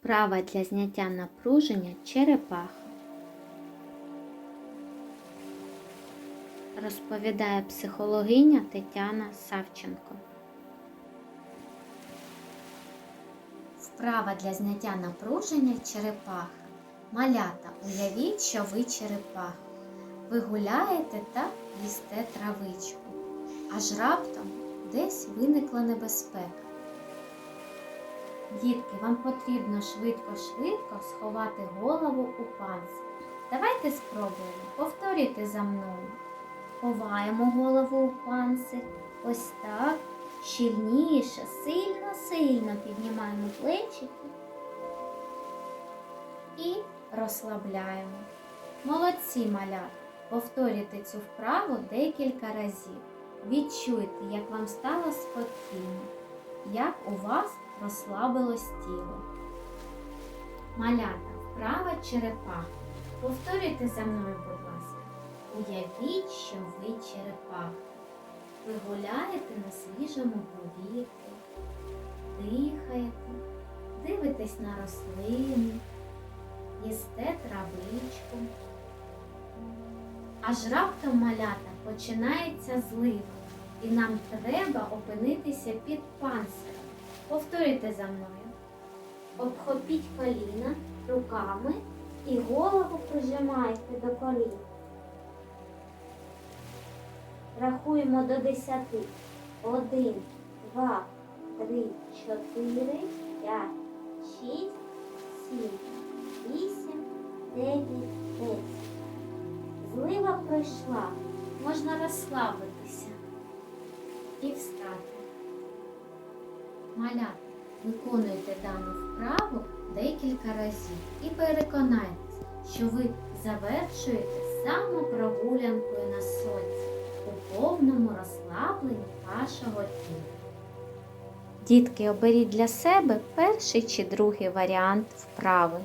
Вправа для зняття напруження черепаха. Розповідає психологиня Тетяна Савченко. Вправа для зняття напруження черепаха. Малята, уявіть, що ви черепаха. Ви гуляєте та їсте травичку. Аж раптом десь виникла небезпека. Дітки, вам потрібно швидко-швидко сховати голову у панцир. Давайте спробуємо. Повторюйте за мною. Ховаємо голову у панцир. Ось так. Щільніше, сильно-сильно піднімаємо плечики і розслабляємо. Молодці малята! Повторюйте цю вправу декілька разів. Відчуйте, як вам стало спокійно, як у вас розслабилось тіло. Малята, вправа черепаха. Повторюйте за мною, будь ласка. Уявіть, що ви черепаха. Ви гуляєте на свіжому повітрі, дихаєте, дивитесь на рослини, їсте травичку. Аж раптом малята починається злива, і нам треба опинитися під панцирем. Повторюйте за мною. Обхопіть коліна руками і голову прижимайте до колін. Рахуємо до десяти. Один, два, три, чотири, п'ять, шість, сім, вісім, дев'ять, десять. Злива пройшла, можна розслабитися і встати. Малята, виконуйте дану вправу декілька разів і переконайтесь, що ви завершуєте самопрогулянкою на сонці у повному розслабленні вашого тіла. Дітки, оберіть для себе перший чи другий варіант вправи.